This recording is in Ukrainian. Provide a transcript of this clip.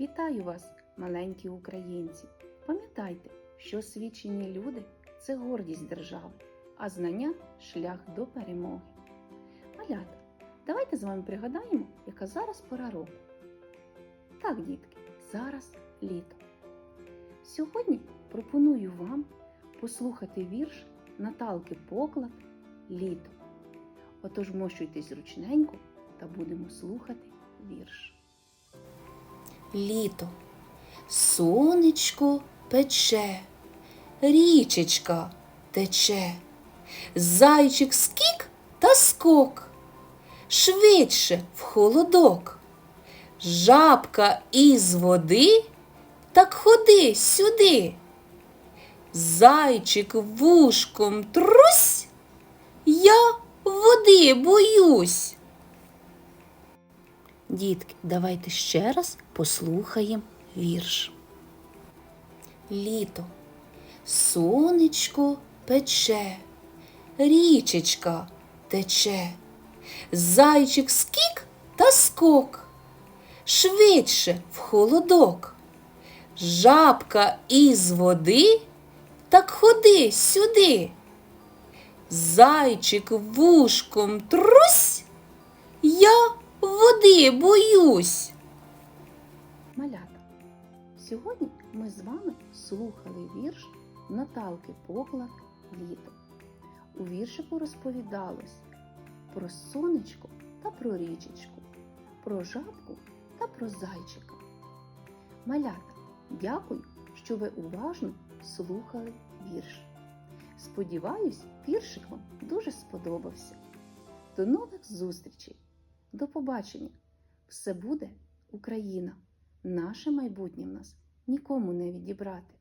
Вітаю вас, маленькі українці! Пам'ятайте, що освічені люди це гордість держави, а знання шлях до перемоги. Малята, давайте з вами пригадаємо, яка зараз пора року. Так, дітки, зараз літо. Сьогодні пропоную вам послухати вірш Наталки Поклад Літо. Отож мощуйтесь зручненько та будемо слухати вірш. Літо. Сонечко пече, річечка тече, зайчик скік та скок, швидше в холодок. Жабка із води, так ходи сюди. Зайчик вушком трусь, я води боюсь. Дітки, давайте ще раз послухаємо вірш. Літо. Сонечко пече, річечка тече, зайчик скік та скок, швидше в холодок. Жабка із води, так ходи сюди. Зайчик вушком трусь, води боюсь. Малята. Сьогодні ми з вами слухали вірш Наталки Поклад Літо. У віршику розповідалось про сонечко та про річечку, про жабку та про зайчика. Малята, дякую, що ви уважно слухали вірш. Сподіваюсь, віршик вам дуже сподобався. До нових зустрічей! До побачення! Все буде Україна! Наше майбутнє в нас нікому не відібрати.